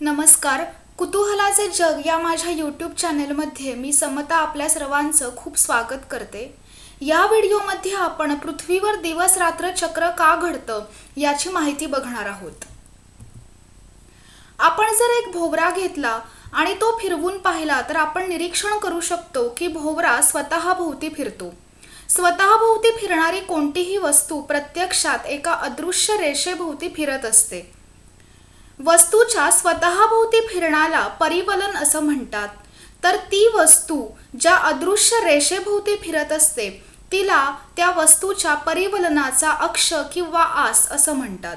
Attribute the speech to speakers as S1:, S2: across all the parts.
S1: नमस्कार. कुतूहलाचे जग या माझ्या यूट्यूब चॅनेलमध्ये मी समता आपल्या सर्वांचं खूप स्वागत करते. या व्हिडिओमध्ये आपण पृथ्वीवर दिवस रात्र चक्र का घडतं याची माहिती बघणार आहोत. आपण जर एक भोवरा घेतला आणि तो फिरवून पाहिला तर आपण निरीक्षण करू शकतो की भोवरा स्वतःभोवती फिरतो. स्वतःभोवती फिरणारी कोणतीही वस्तू प्रत्यक्षात एका अदृश्य रेषेभोवती फिरत असते. वस्तूच्या स्वतःभोवती फिरण्याला परिवलन असं म्हणतात. तर ती वस्तू ज्या अदृश्य रेषेभोवती फिरत असते तिला त्या वस्तूच्या परिवलनाचा अक्ष किंवा आस असं म्हणतात.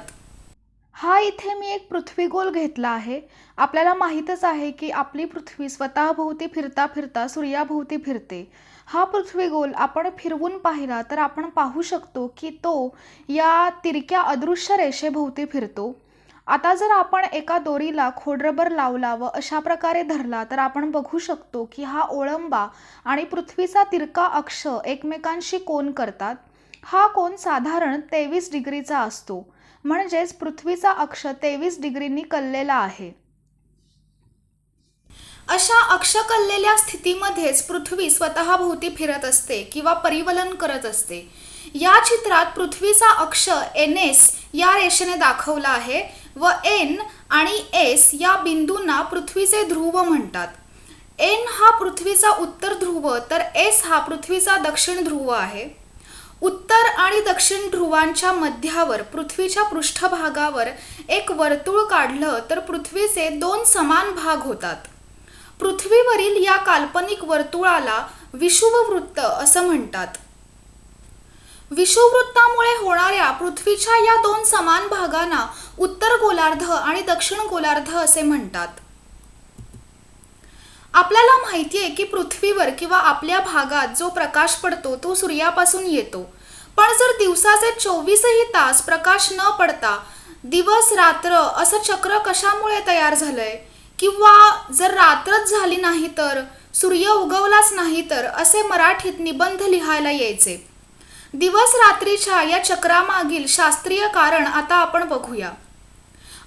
S1: हा इथे मी एक पृथ्वीगोल घेतला आहे. आपल्याला माहीतच आहे की आपली पृथ्वी स्वतःभोवती फिरता फिरता सूर्याभोवती फिरते. हा पृथ्वीगोल आपण फिरवून पाहिला तर आपण पाहू शकतो की तो या तिरक्या अदृश्य रेषेभोवती फिरतो. आता जर आपण एका दोरीला खोडरबर लावला व अशा प्रकारे धरला तर आपण बघू शकतो की हा ओळंबा आणि पृथ्वीचा तिरका अक्ष एकमेकांशी कोन करतात. हा कोन साधारण तेवीस डिग्रीचा असतो. म्हणजेच पृथ्वीचा अक्ष तेवीस डिग्रींनी कललेला आहे. अशा अक्ष कललेल्या स्थितीमध्येच पृथ्वी स्वतःभोवती फिरत असते किंवा परिवलन करत असते. या चित्रात पृथ्वीचा अक्ष एन एस या रेषेने दाखवला आहे. व एन आणि एस या बिंदूंना पृथ्वीचे ध्रुव म्हणतात. एन हा पृथ्वीचा उत्तर ध्रुव तर एस हा पृथ्वीचा दक्षिण ध्रुव आहे. उत्तर आणि दक्षिण ध्रुवांच्या मध्यावर पृथ्वीच्या पृष्ठभागावर एक वर्तुळ काढलं तर पृथ्वीचे दोन समान भाग होतात. पृथ्वीवरील या काल्पनिक वर्तुळाला विषुववृत्त असं म्हणतात. विषुववृत्तामुळे होणाऱ्या पृथ्वीच्या या दोन समान भागांना उत्तर गोलार्ध आणि दक्षिण गोलार्ध असे म्हणतात. आपल्याला माहिती आहे की पृथ्वीवर किंवा आपल्या भागात जो प्रकाश पडतो तो सूर्यापासून येतो. पण जर दिवसाचे चोवीसही तास प्रकाश न पडता दिवस रात्र असं चक्र कशामुळे तयार झालंय? किंवा जर रात्रच झाली नाही तर सूर्य उगवलाच नाही तर असे मराठीत निबंध लिहायला यायचे. दिवस रात्रीच्या या चक्रामागील शास्त्रीय कारण आता आपण बघूया.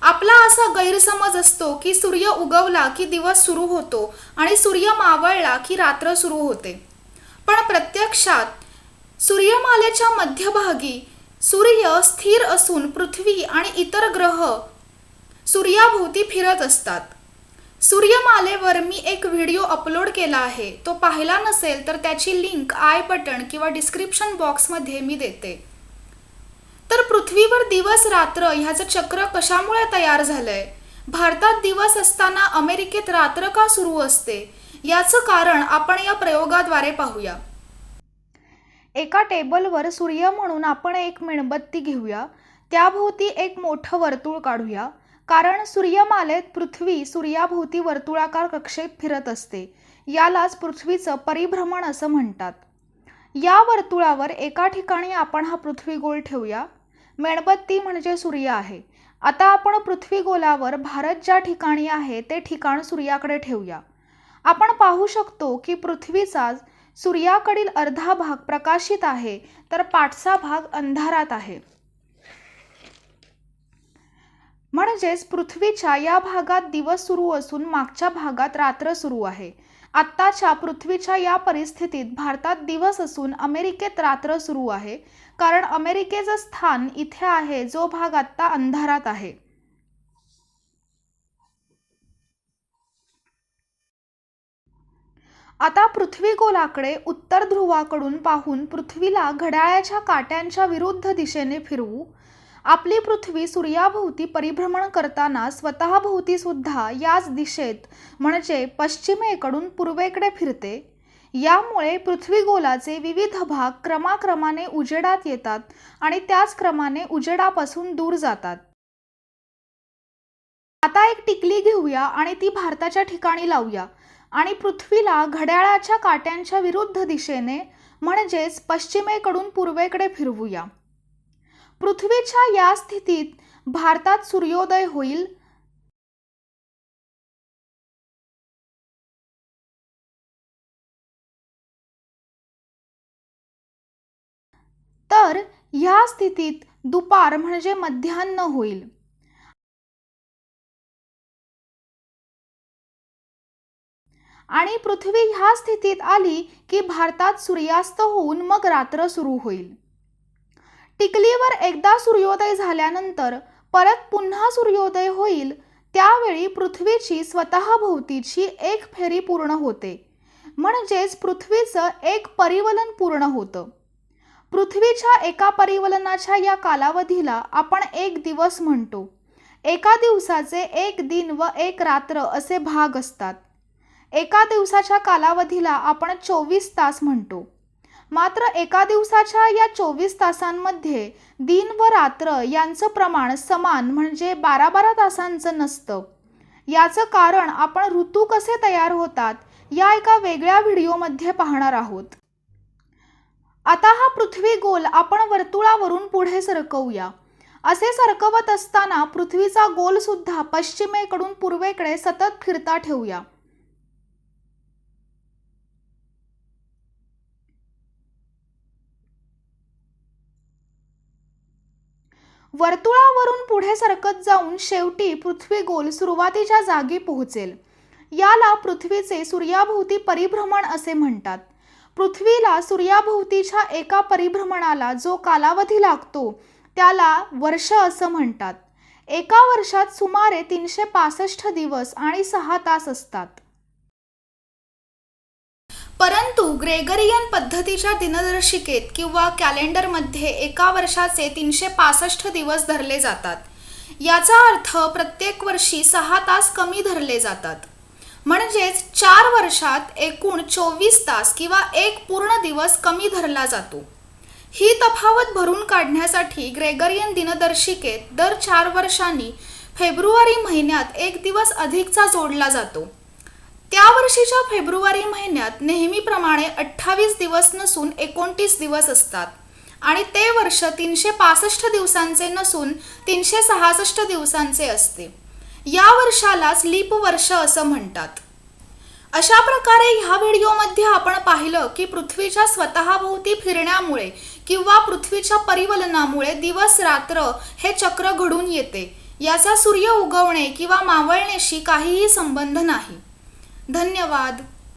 S1: आपला असा गैरसमज असतो की सूर्य उगवला की दिवस सुरू होतो आणि सूर्य मावळला की रात्र सुरू होते. पण प्रत्यक्षात सूर्यमालेच्या मध्यभागी सूर्य स्थिर असून पृथ्वी आणि इतर ग्रह सूर्याभोवती फिरत असतात. सूर्यमालेवर मी एक व्हिडिओ अपलोड केला आहे. तो पाहिला नसेल तर त्याची लिंक आय बटन किंवा डिस्क्रिप्शन बॉक्समध्ये मी देते. तर पृथ्वीवर दिवस रात्र ह्याचं चक्र कशामुळे तयार झालंय? भारतात दिवस असताना अमेरिकेत रात्र का सुरू असते? याचं कारण आपण या प्रयोगाद्वारे पाहूया. एका टेबलवर सूर्य म्हणून आपण एक मेणबत्ती घेऊया. त्याभोवती एक मोठं वर्तुळ काढूया. कारण सूर्यमालेत पृथ्वी सूर्याभोवती वर्तुळाकार कक्षेत फिरत असते. यालाच पृथ्वीचं परिभ्रमण असं म्हणतात. या वर्तुळावर एका ठिकाणी आपण हा पृथ्वीगोल ठेवूया. मेणबत्ती म्हणजे सूर्य आहे. आता आपण पृथ्वीगोलावर भारत ज्या ठिकाणी आहे ते ठिकाण सूर्याकडे ठेवूया. आपण पाहू शकतो की पृथ्वीचा सूर्याकडील अर्धा भाग प्रकाशित आहे तर पाठचा भाग अंधारात आहे. म्हणजेच पृथ्वीच्या या भागात दिवस सुरू असून मागच्या भागात रात्र सुरू आहे. आत्ताच्या पृथ्वीच्या या परिस्थितीत भारतात दिवस असून अमेरिकेत रात्र सुरू आहे. कारण अमेरिकेचं स्थान इथे आहे जो भाग आत्ता अंधारात आहे. आता पृथ्वी गोलाकडे उत्तर ध्रुवाकडून पाहून पृथ्वीला घड्याळाच्या काट्यांच्या विरुद्ध दिशेने फिरवू. आपली पृथ्वी सूर्याभोवती परिभ्रमण करताना स्वतःभोवती सुद्धा याच दिशेत म्हणजे पश्चिमेकडून पूर्वेकडे फिरते. यामुळे पृथ्वीगोलाचे विविध भाग क्रमाक्रमाने उजेडात येतात आणि त्याच क्रमाने उजेडापासून दूर जातात. आता एक टिकली घेऊया आणि ती भारताच्या ठिकाणी लावूया. आणि पृथ्वीला घड्याळाच्या काट्यांच्या विरुद्ध दिशेने म्हणजेच पश्चिमेकडून पूर्वेकडे फिरवूया. पृथ्वीच्या या स्थितीत भारतात सूर्योदय होईल? तर ह्या स्थितीत दुपार म्हणजे मध्यान्न होईल. आणि पृथ्वी ह्या स्थितीत आली की भारतात सूर्यास्त होऊन मग रात्र सुरू होईल. टिकलीवर एकदा सूर्योदय झाल्यानंतर परत पुन्हा सूर्योदय होईल त्यावेळी पृथ्वीची स्वतःभोवतीची एक फेरी पूर्ण होते. म्हणजेच पृथ्वीचं एक परिवलन पूर्ण होतं. पृथ्वीच्या एका परिवलनाच्या या कालावधीला आपण एक दिवस म्हणतो. एका दिवसाचे एक दिन व एक रात्र असे भाग असतात. एका दिवसाच्या कालावधीला आपण चोवीस तास म्हणतो. मात्र एका दिवसाच्या या चोवीस तासांमध्ये दिन व रात्र यांचं प्रमाण समान म्हणजे बारा बारा तासांचं नसतं. याचं कारण आपण ऋतू कसे तयार होतात या एका वेगळ्या व्हिडिओमध्ये पाहणार आहोत. आता हा पृथ्वी गोल आपण वर्तुळावरून पुढे सरकवूया. असे सरकवत असताना पृथ्वीचा गोल सुद्धा पश्चिमेकडून पूर्वेकडे सतत फिरता ठेवूया. वर्तुळावरून पुढे सरकत जाऊन शेवटी पृथ्वी गोल सुरुवातीच्या जागी पोहोचेल. याला पृथ्वीचे सूर्याभोवती परिभ्रमण असे म्हणतात. पृथ्वीला सूर्याभोवतीच्या एका परिभ्रमणाला जो कालावधी लागतो त्याला वर्ष असं म्हणतात. एका वर्षात सुमारे तीनशे पासष्ट दिवस आणि सहा तास असतात. परंतु ग्रेगरियन पद्धतीच्या दिनदर्शिकेत किंवा कॅलेंडरमध्ये एका वर्षाचे तीनशे पासष्ट दिवस धरले जातात. याचा अर्थ प्रत्येक वर्षी सहा तास कमी धरले जातात. म्हणजेच चार वर्षात एकूण चोवीस तास किंवा एक पूर्ण दिवस कमी धरला जातो. ही तफावत भरून काढण्यासाठी ग्रेगरियन दिनदर्शिकेत दर चार वर्षांनी फेब्रुवारी महिन्यात एक दिवस अधिकचा जोडला जातो. त्या वर्षीच्या फेब्रुवारी महिन्यात नेहमीप्रमाणे अठ्ठावीस दिवस नसून एकोणतीस दिवस असतात. आणि ते वर्ष तीनशे पासष्ट दिवसांचे नसून तीनशे सहासष्ट दिवसांचे असते. या वर्षालाच लीप वर्ष असं म्हणतात. अशा प्रकारे ह्या व्हिडिओमध्ये आपण पाहिलं की पृथ्वीच्या स्वतःभोवती फिरण्यामुळे किंवा पृथ्वीच्या परिवलनामुळे दिवस रात्र हे चक्र घडून येते. याचा सूर्य उगवणे किंवा मावळण्याशी काहीही संबंध नाही. धन्यवाद.